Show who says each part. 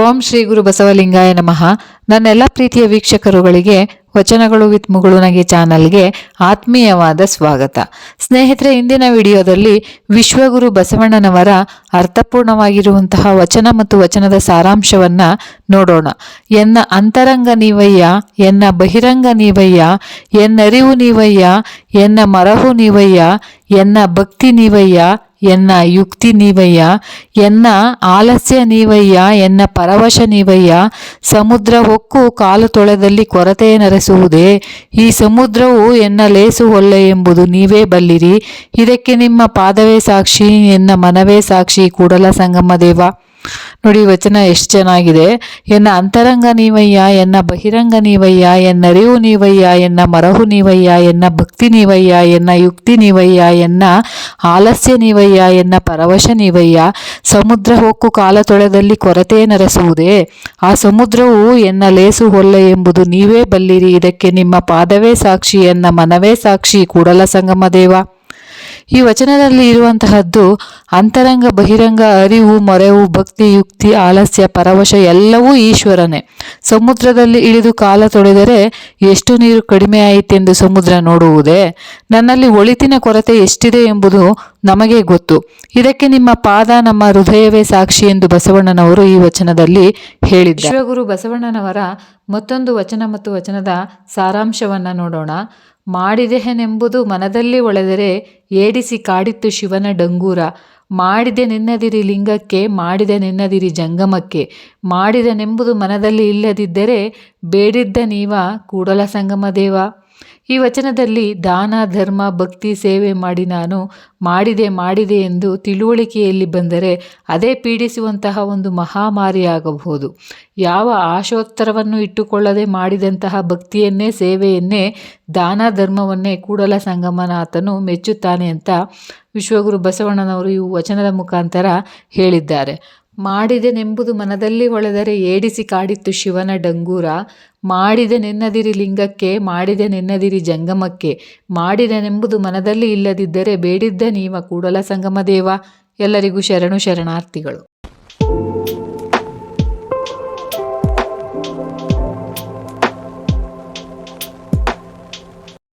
Speaker 1: ಓಂ ಶ್ರೀ ಗುರು ಬಸವಲಿಂಗಾಯ ನಮಃ. ನನ್ನೆಲ್ಲ ಪ್ರೀತಿಯ ವೀಕ್ಷಕರುಗಳಿಗೆ, ವಚನಗಳು ವಿತ್ ಮುಗುಳುನಗೆ ಚಾನಲ್ಗೆ ಆತ್ಮೀಯವಾದ ಸ್ವಾಗತ. ಸ್ನೇಹಿತರೆ, ಇಂದಿನ ವಿಡಿಯೋದಲ್ಲಿ ವಿಶ್ವಗುರು ಬಸವಣ್ಣನವರ ಅರ್ಥಪೂರ್ಣವಾಗಿರುವಂತಹ ವಚನ ಮತ್ತು ವಚನದ ಸಾರಾಂಶವನ್ನ ನೋಡೋಣ. ಎನ್ನ ಅಂತರಂಗ ನೀವಯ್ಯ, ಎನ್ನ ಬಹಿರಂಗ ನೀವಯ್ಯ ಎನ್ನರಿವು ನೀವಯ್ಯ, ಎನ್ನ ಮರಹು ನೀವಯ್ಯ, ಎನ್ನ ಭಕ್ತಿ ನೀವಯ್ಯ ಎನ್ನ ಯುಕ್ತಿ ನೀವಯ್ಯ, ಎನ್ನ ಆಲಸ್ಯ ನೀವಯ್ಯ, ಎನ್ನ ಪರವಶ ನೀವಯ್ಯ, ಸಮುದ್ರ ಹೊಕ್ಕು ಕಾಲು ತೊಳೆದಲ್ಲಿ ಕೊರತೆ ನರೆಸುವುದೇ, ಈ ಸಮುದ್ರವು ಎನ್ನ ಲೇಸು ಹೊಲ್ಲೆ ಎಂಬುದು ನೀವೇ ಬಲ್ಲಿರಿ. ಇದಕ್ಕೆ ನಿಮ್ಮ ಪಾದವೇ ಸಾಕ್ಷಿ, ಎನ್ನ ಮನವೇ ಸಾಕ್ಷಿ ಕೂಡಲ ಸಂಗಮ ದೇವ. ನೋಡಿ ವಚನ ಎಷ್ಟು ಚೆನ್ನಾಗಿದೆ. ಎನ್ನ ಅಂತರಂಗ ನೀವಯ್ಯ, ಎನ್ನ ಬಹಿರಂಗ ನೀವಯ್ಯ ಎನ್ನರಿವು ನೀವಯ್ಯ, ಎನ್ನ ಮರಹು ನೀವಯ್ಯ, ಎನ್ನ ಭಕ್ತಿ ನೀವಯ್ಯ, ಎನ್ನ ಯುಕ್ತಿ ನೀವಯ್ಯ, ಎನ್ನ ಆಲಸ್ಯ ನೀವಯ್ಯ, ಎನ್ನ ಪರವಶ ನೀವಯ್ಯ. ಸಮುದ್ರ ಹೊಕ್ಕು ಕಾಲ ತೊಳೆದಲ್ಲಿ ಕೊರತೆ ನರಸುವುದೇ. ಆ ಸಮುದ್ರವು ಎನ್ನ ಲೇಸು ಹೊಲ್ಲೆ ಎಂಬುದು ನೀವೇ ಬಲ್ಲಿರಿ. ಇದಕ್ಕೆ ನಿಮ್ಮ ಪಾದವೇ ಸಾಕ್ಷಿ, ಎನ್ನ ಮನವೇ ಸಾಕ್ಷಿ ಕೂಡಲ ಸಂಗಮ ದೇವ. ಈ ವಚನದಲ್ಲಿ ಇರುವಂತಹದ್ದು ಅಂತರಂಗ, ಬಹಿರಂಗ, ಅರಿವು, ಮೊರೆವು, ಭಕ್ತಿ, ಯುಕ್ತಿ, ಆಲಸ್ಯ, ಪರವಶ ಎಲ್ಲವೂ ಈಶ್ವರನೇ. ಸಮುದ್ರದಲ್ಲಿ ಇಳಿದು ಕಾಲ ತೊಳೆದರೆ ಎಷ್ಟು ನೀರು ಕಡಿಮೆ ಆಯಿತೆಂದು ಸಮುದ್ರ ನೋಡುವುದೇ? ನನ್ನಲ್ಲಿ ಒಳಿತಿನ ಕೊರತೆ ಎಷ್ಟಿದೆ ಎಂಬುದು ನಮಗೆ ಗೊತ್ತು. ಇದಕ್ಕೆ ನಿಮ್ಮ ಪಾದ ನಮ್ಮ ಹೃದಯವೇ ಸಾಕ್ಷಿ ಎಂದು ಬಸವಣ್ಣನವರು ಈ ವಚನದಲ್ಲಿ ಹೇಳಿದ್ದಾರೆ. ಶಿವಗುರು ಬಸವಣ್ಣನವರ ಮತ್ತೊಂದು ವಚನ ಮತ್ತು ವಚನದ ಸಾರಾಂಶವನ್ನ ನೋಡೋಣ. ಮಾಡಿದೆನೆಂಬುದು ಮನದಲ್ಲಿ ಒಳೆದರೆ ಏಡಿಸಿ ಕಾಡಿತ್ತು ಶಿವನ ಡಂಗೂರ. ಮಾಡಿದೆ ನಿನ್ನದಿರಿ ಲಿಂಗಕ್ಕೆ, ಮಾಡಿದೆ ನಿನ್ನದಿರಿ ಜಂಗಮಕ್ಕೆ. ಮಾಡಿದನೆಂಬುದು ಮನದಲ್ಲಿ ಇಲ್ಲದಿದ್ದರೆ ಬೇಡಿದ್ದ ನೀವ ಕೂಡಲ ಸಂಗಮ ದೇವ. ಈ ವಚನದಲ್ಲಿ ದಾನ, ಧರ್ಮ, ಭಕ್ತಿ, ಸೇವೆ ಮಾಡಿ ನಾನು ಮಾಡಿದೆ ಮಾಡಿದೆ ಎಂದು ತಿಳುವಳಿಕೆಯಲ್ಲಿ ಬಂದರೆ ಅದೇ ಪೀಡಿಸುವಂತಹ ಒಂದು ಮಹಾಮಾರಿಯಾಗಬಹುದು. ಯಾವ ಆಶೋತ್ತರವನ್ನು ಇಟ್ಟುಕೊಳ್ಳದೆ ಮಾಡಿದಂತಹ ಭಕ್ತಿಯನ್ನೇ, ಸೇವೆಯನ್ನೇ, ದಾನ, ಧರ್ಮವನ್ನೇ ಕೂಡಲ ಸಂಗಮನಾಥನು ಮೆಚ್ಚುತ್ತಾನೆ ಅಂತ ವಿಶ್ವಗುರು ಬಸವಣ್ಣನವರು ಈ ವಚನದ ಮುಖಾಂತರ ಹೇಳಿದ್ದಾರೆ. ಮಾಡಿದೆನೆಂಬುದು ಮನದಲ್ಲಿ ಹೊಳೆದರೆ ಏಡಿಸಿ ಕಾಡಿತ್ತು ಶಿವನ ಡಂಗೂರ. ಮಾಡಿದೆ ನೆನ್ನದಿರಿ ಲಿಂಗಕ್ಕೆ, ಮಾಡಿದೆ ನೆನ್ನದಿರಿ ಜಂಗಮಕ್ಕೆ. ಮಾಡಿದೆನೆಂಬುದು ಮನದಲ್ಲಿ ಇಲ್ಲದಿದ್ದರೆ ಬೇಡಿದ್ದ ನೀವ ಕೂಡಲ ಸಂಗಮ ದೇವ. ಎಲ್ಲರಿಗೂ ಶರಣು ಶರಣಾರ್ಥಿಗಳು.